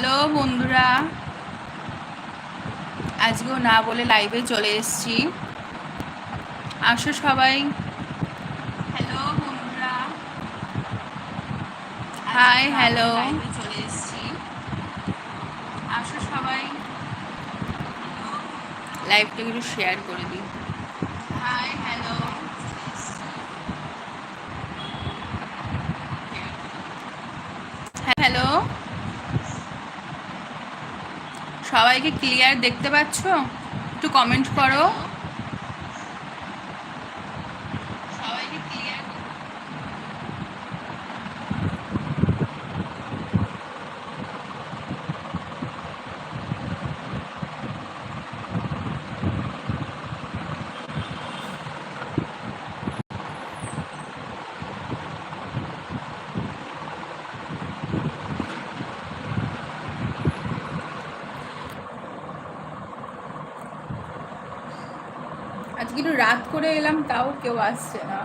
Hello বন্ধুরা। আজকেও না বলে লাইভে চলে এসছি। আসো সবাই। হ্যালো বন্ধুরা। হাই হ্যালো চলে এসেছি। আসো সবাই। লাইভটা একটু শেয়ার করে দিই হাই হ্যালো হ্যালো সবাইকে ক্লিয়ার দেখতে পাচ্ছ? একটু কমেন্ট করো সবাইকে ক্লিয়ার একটু রাত করে এলাম, তাও কেউ আসছে না।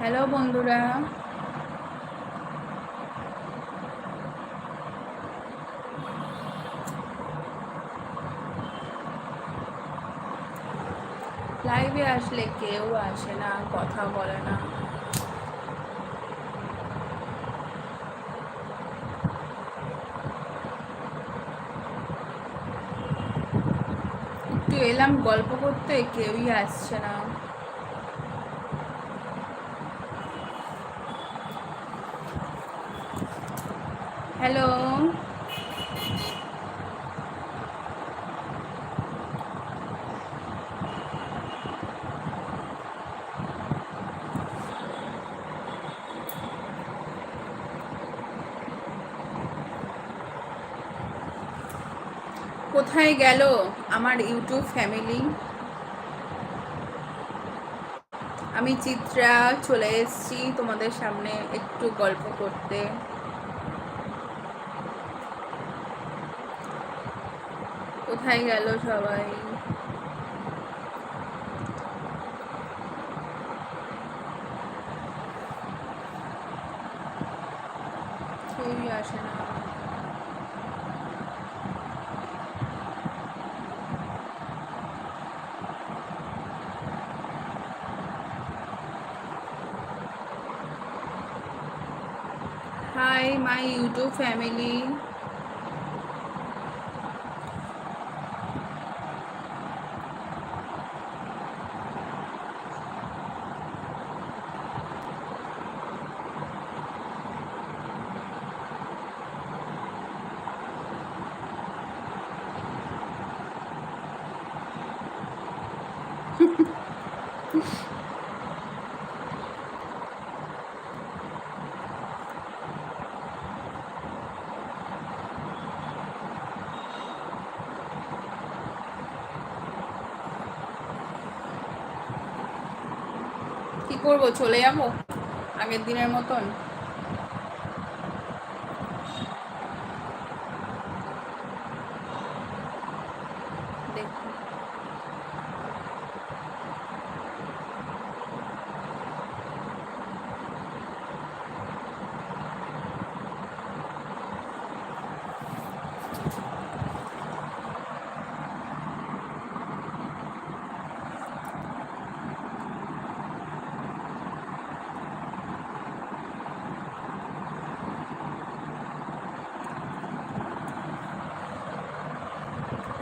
হ্যালো বন্ধুরা। লাইভে আসলে কেউ আসে না, কথা বলে না একটু এলাম গল্প করতে কেউই আসছে না। হ্যালো কোথায় গেল? আমার ইউটিউব ফ্যামিলি। আমি চিত্রা, চলে এসেছি তোমাদের সামনে একটু গল্প করতে। কোথায় গেল সবাই? family করব? চলে যাব? আগের দিনের মতন দেখি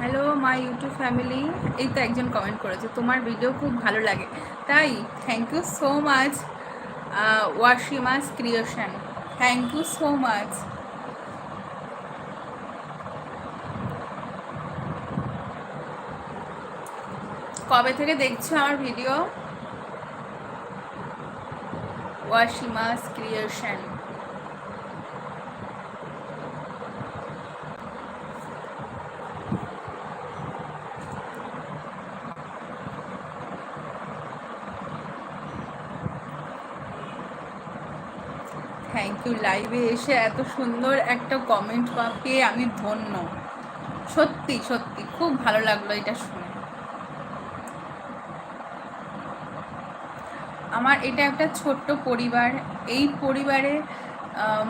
হ্যালো মাই ইউটিউব ফ্যামিলি এই তো একজন কমেন্ট করেছে, তোমার ভিডিও খুব ভালো লাগে। তাই thank you so much ওয়াশিমাস creation thank you so much কবে থেকে দেখছ আমার ভিডিও ওয়াশিমাস ক্রিয়েশন কেউ লাইভে এসে এত সুন্দর একটা কমেন্ট বা পেয়ে আমি ধন্য। সত্যি সত্যি, খুব ভালো লাগল এটা শুনে। আমার এটা একটা ছোট্ট পরিবার। এই পরিবারে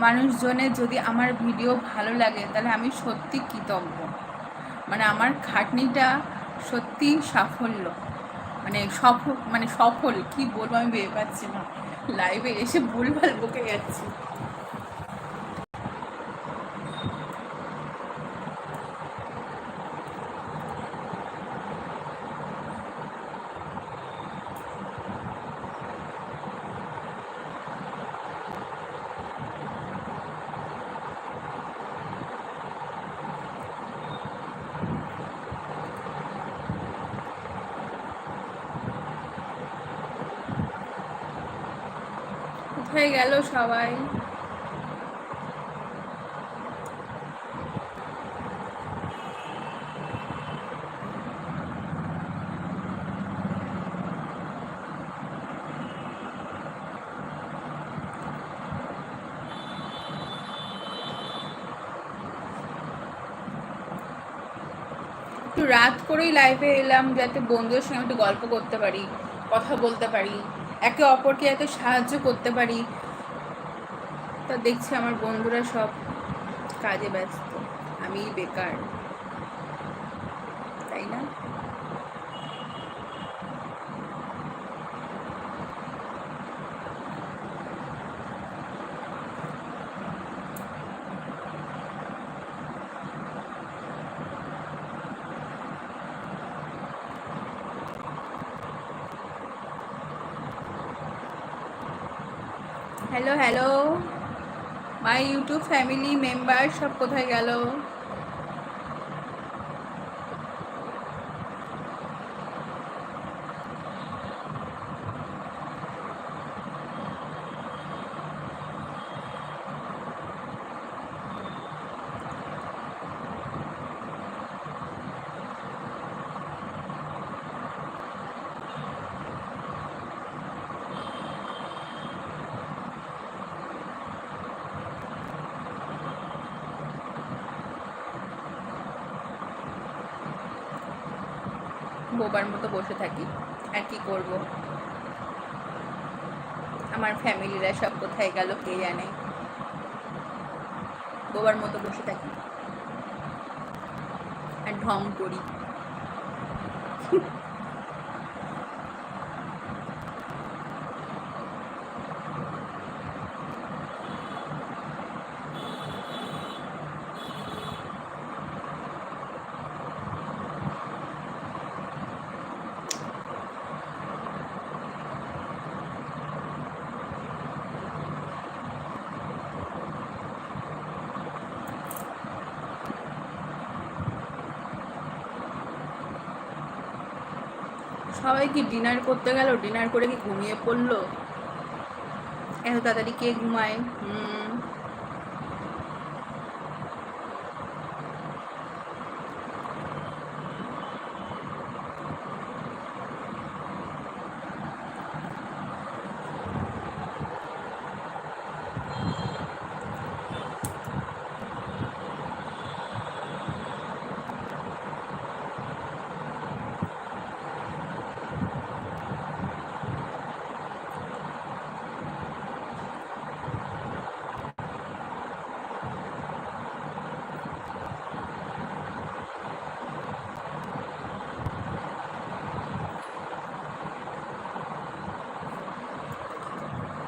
মানুষজনের যদি আমার ভিডিও ভালো লাগে, তাহলে আমি সত্যি কৃতজ্ঞ। মানে আমার খাটনিটা সত্যি সাফল্য। মানে সফল মানে সফল, কি বলব আমি ভেবে পাচ্ছি না। লাইভে এসে ভুলভাল বকে যাচ্ছি। কোথায় গেল সবাই। একটু রাত করেই লাইভে এলাম যাতে বন্ধুদের সঙ্গে একটু গল্প করতে পারি, কথা বলতে পারি। একে অপরকে এত সাহায্য করতে পারি, তা দেখছি আমার বন্ধুরা সব কাজে ব্যস্ত। আমি বেকার তাই না hello hello my YouTube family member সব কোথায় গেল বোবার মতো বসে থাকি আর কি করব। আমার ফ্যামিলিরা সব কোথায় গেল কে জানে। বোবার মতো বসে থাকি। আর ঢং করি সবাই কি ডিনার করতে গেল? ডিনার করে কি ঘুমিয়ে পড়ল? এত তাড়াতাড়ি কে ঘুমায়? হুম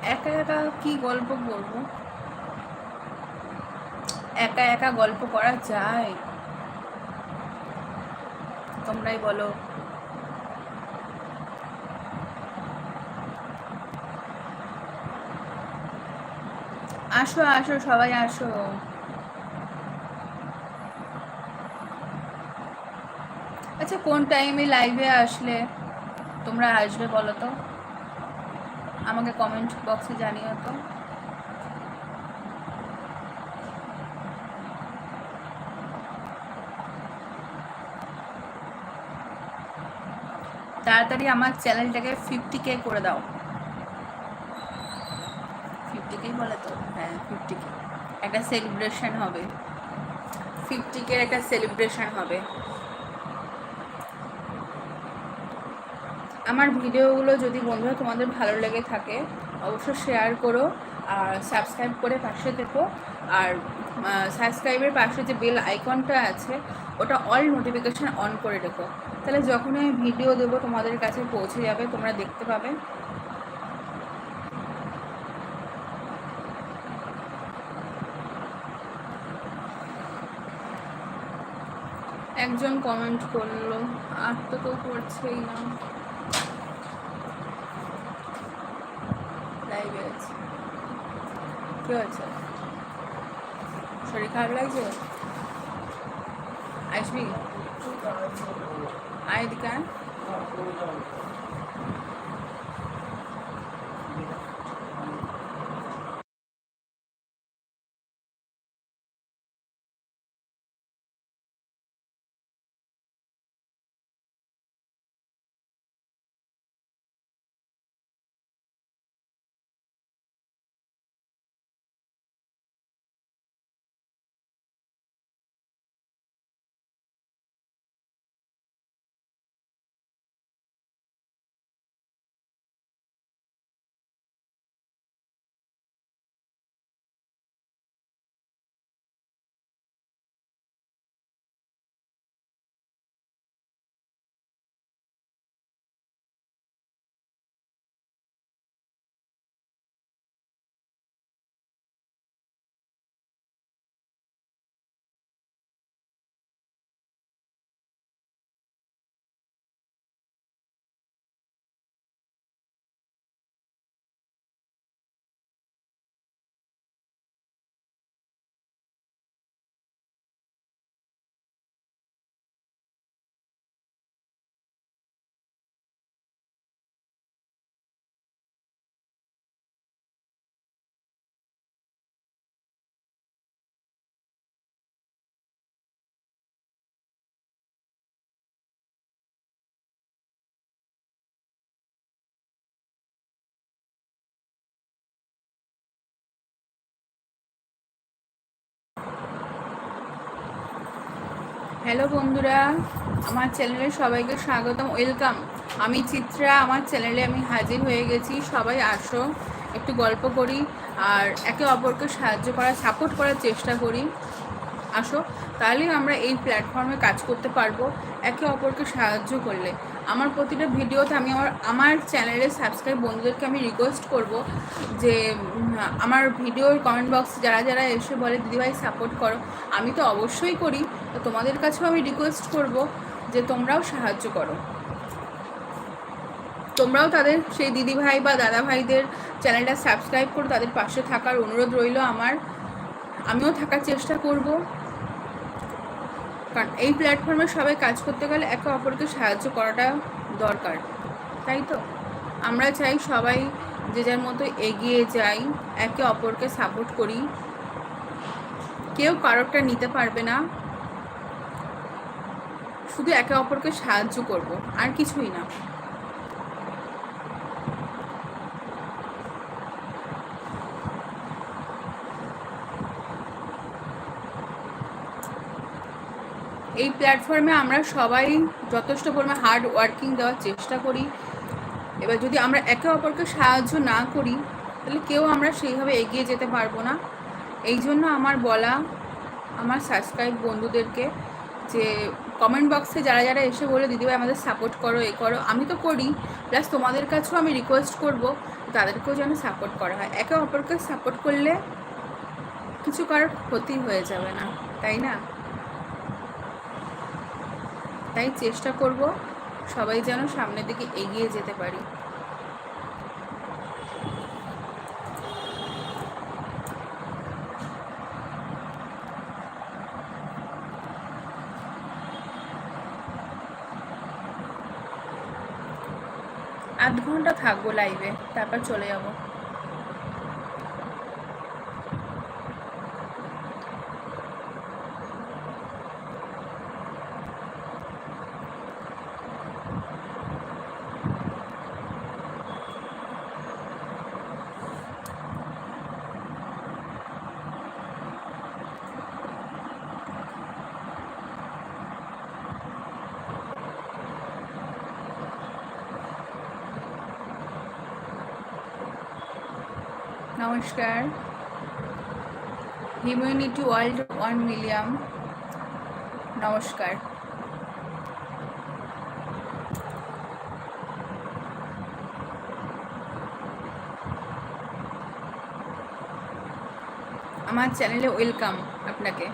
একা একা কি গল্প করব একা একা গল্প করা যায়? তোমরাই বলো। আসো আসো, সবাই আসো। আচ্ছা কোন টাইমে লাইভে আসলে তোমরা আসবে বলো তো? আমাকে কমেন্ট বক্সে জানিও তো। তাড়াতাড়ি আমার চ্যানেলটাকে ফিফটি কে করে দাও। ফিফটি কে বলে তো? হ্যাঁ ফিফটি কে একটা সেলিব্রেশন হবে। ফিফটি কে একটা সেলিব্রেশন হবে। আমার ভিডিওগুলো যদি বন্ধুরা তোমাদের ভালো লেগে থাকে, অবশ্যই শেয়ার করো আর সাবস্ক্রাইব করে পাশে থেকো। আর সাবস্ক্রাইবের পাশে যে বেল আইকনটা আছে, ওটা অল নোটিফিকেশান অন করে রেখো। তাহলে যখন আমি ভিডিও দেবো, তোমাদের কাছে পৌঁছে যাবে, তোমরা দেখতে পাবে। একজন কমেন্ট করল, আর তো কেউ করছেই না। লাইভে আছে কি হয়েছে? শরীর খারাপ লাগছে? আসবি? আয় দিকে হ্যালো বন্ধুরা, আমার চ্যানেলে সবাইকে স্বাগতম, ওয়েলকাম। আমি চিত্রা, আমার চ্যানেলে আমি হাজির হয়ে গেছি, সবাই আসো, একটু গল্প করি আর একে অপরকে সাহায্য করার সাপোর্ট করার চেষ্টা করি। আসো তাহলেই আমরা এই প্ল্যাটফর্মে কাজ করতে পারব, একে অপরকে সাহায্য করলে। আমার প্রতিটা ভিডিওতে আমি আমার আমার চ্যানেলের সাবস্ক্রাইব বন্ধুদেরকে আমি রিকোয়েস্ট করব যে আমার ভিডিওর কমেন্ট বক্স যারা যারা এসে বলে, দিদিভাই সাপোর্ট করো। আমি তো অবশ্যই করি। তো তোমাদের কাছেও আমি রিকোয়েস্ট করব যে, তোমরাও সাহায্য করো। তোমরাও তাদের, সেই দিদিভাই বা দাদা ভাইদের চ্যানেলটা সাবস্ক্রাইব করো। তাদের পাশে থাকার অনুরোধ রইল আমার। আমিও থাকার চেষ্টা করব। কারণ এই প্ল্যাটফর্মে সবাই কাজ করতে গেলে একে অপরকে সাহায্য করাটা দরকার, তাই তো? আমরা চাই সবাই যে যার মতো এগিয়ে যাই, একে অপরকে সাপোর্ট করি। কেউ কারোরটা নিতে পারবে না। শুধু একে অপরকে সাহায্য করব, আর কিছুই না। এই প্ল্যাটফর্মে আমরা সবাই যথেষ্ট পরিমাণে হার্ড ওয়ার্কিং দেওয়ার চেষ্টা করি। এবার যদি আমরা একে অপরকে সাহায্য না করি, তাহলে কেউ আমরা সেইভাবে এগিয়ে যেতে পারব না। এই জন্য আমার বলা আমার সাবস্ক্রাইব বন্ধুদেরকে যে কমেন্ট বক্সে যারা যারা এসে বলে দিদিভাই আমাদের সাপোর্ট করো, এ করো। আমি তো করি প্লাস তোমাদের কাছেও আমি রিকোয়েস্ট করব তাদেরকেও যেন সাপোর্ট করা হয়। একে অপরকে সাপোর্ট করলে কিছু কারোর ক্ষতি হয়ে যাবে না, তাই না? তাই চেষ্টা করব সবাই যেন সামনের দিকে এগিয়ে যেতে পারি। আধ ঘণ্টা থাকব লাইভে তারপর চলে যাব। নমস্কার। হিউম্যানিটি ওয়ার্ল্ড ওয়ান মিলিয়াম নমস্কার। আমার চ্যানেলে ওয়েলকাম আপনাকে।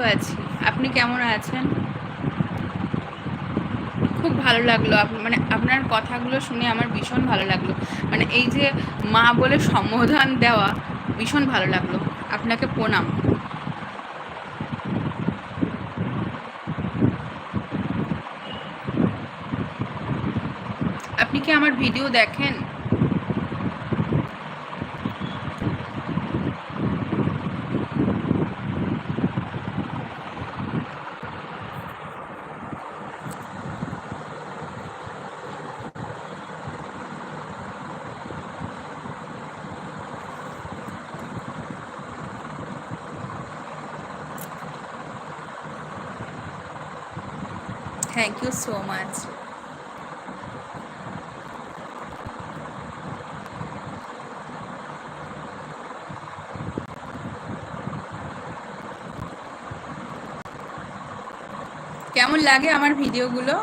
ভালো আছি। আপনি কেমন আছেন? খুব ভালো লাগল। মানে আপনার কথাগুলো শুনে আমার ভীষণ ভালো লাগল। মানে এই যে মা বলে সম্বোধন দেওয়া, ভীষণ ভালো লাগল। আপনাকে প্রণাম। আপনি কি আমার ভিডিও দেখেন? থ্যাংক ইউ সো মাচ কেমন লাগে আমার ভিডিওগুলো?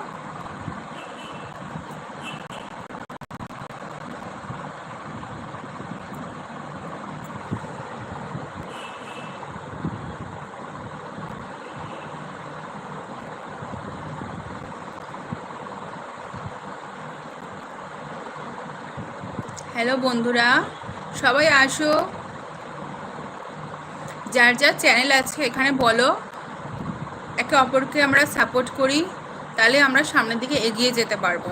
হ্যালো বন্ধুরা, সবাই আসো। যার যার চ্যানেল আছে, এখানে বলো। একে অপরকে আমরা সাপোর্ট করি, তাহলে আমরা সামনের দিকে এগিয়ে যেতে পারব।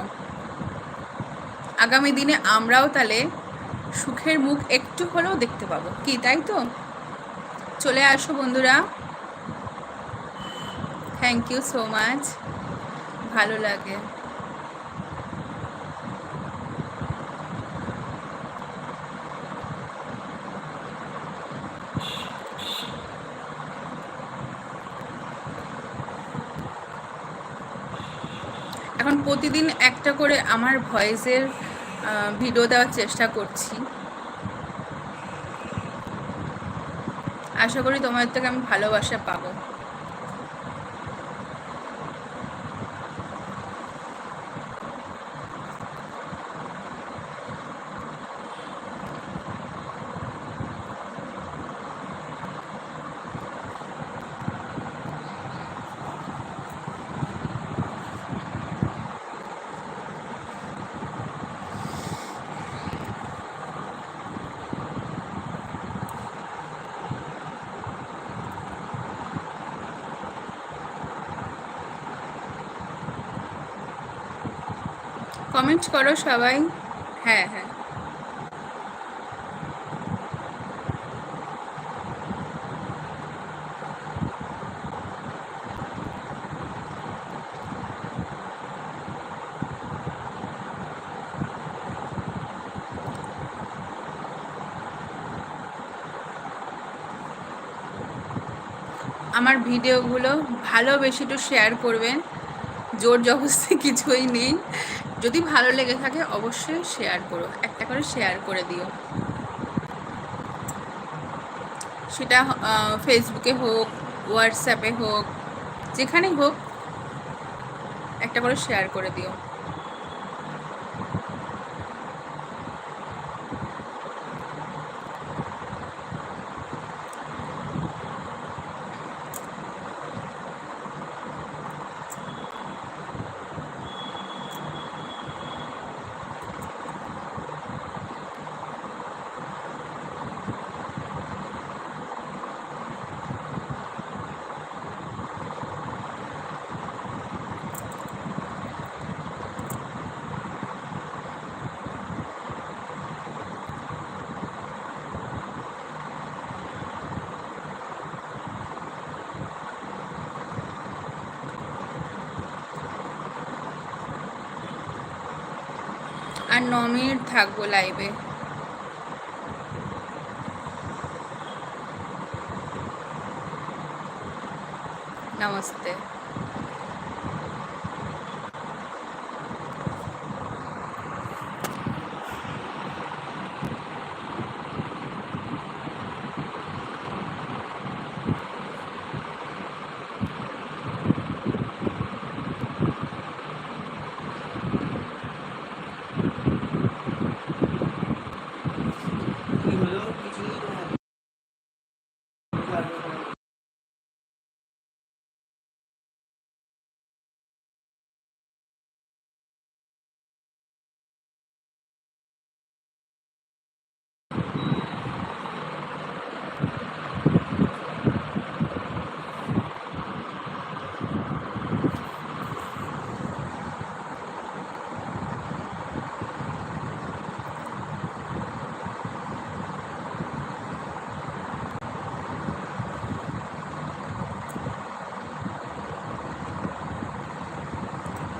আগামী দিনে আমরাও তাহলে সুখের মুখ একটু হলেও দেখতে পাবো। কি, তাই তো? চলে আসো বন্ধুরা। থ্যাংক ইউ সো মাচ ভালো লাগে এখন প্রতিদিন একটা করে আমার ভয়েসের ভিডিও দেওয়ার চেষ্টা করছি। আশা করি তোমাদের থেকে আমি ভালোবাসা পাবো। কমেন্ট করো সবাই। হ্যাঁ হ্যাঁ। আমার ভিডিওগুলো ভালোবেসে একটু শেয়ার করবেন। জোর জবস্তি কিছুই নেই। যদি ভালো লেগে থাকে, অবশ্যই শেয়ার করো। একটা করে শেয়ার করে দিও। সেটা ফেসবুকে হোক হোয়াটসঅ্যাপে হোক, যেখানেই হোক, একটা করে শেয়ার করে দিও। ন মিনিট থাকব লাইভে নমস্তে কি হলো কিছুই তো না।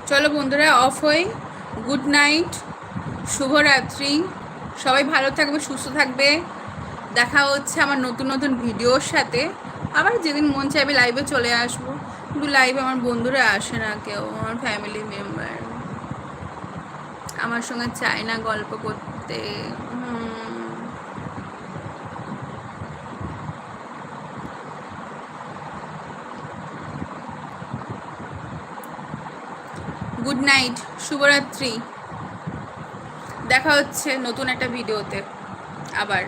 চলো বন্ধুরা অফ হই। গুড নাইট শুভরাত্রি। সবাই ভালো থাকবে, সুস্থ থাকবে। দেখা হচ্ছে আমার নতুন নতুন ভিডিওর সাথে। আবার যেদিন মন চাইবে লাইভে চলে আসব। কিন্তু লাইভে আমার বন্ধুরা আসে না কেউ, আমার ফ্যামিলি মেম্বার আমার সঙ্গে চায় না গল্প করতে হুম। গুড নাইট, শুভরাত্রি। দেখা হচ্ছে নতুন একটা ভিডিওতে আবার।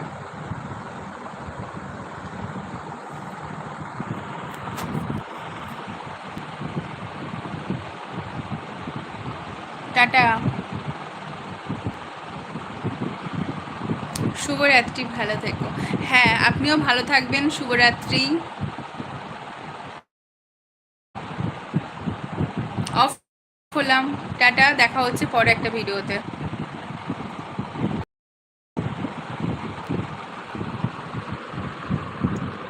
টাটা। শুভরাত্রি, ভালো থেকো। হ্যাঁ আপনিও ভালো থাকবেন, শুভরাত্রি অফ হলাম টাটা দেখা হচ্ছে পরে একটা ভিডিওতে।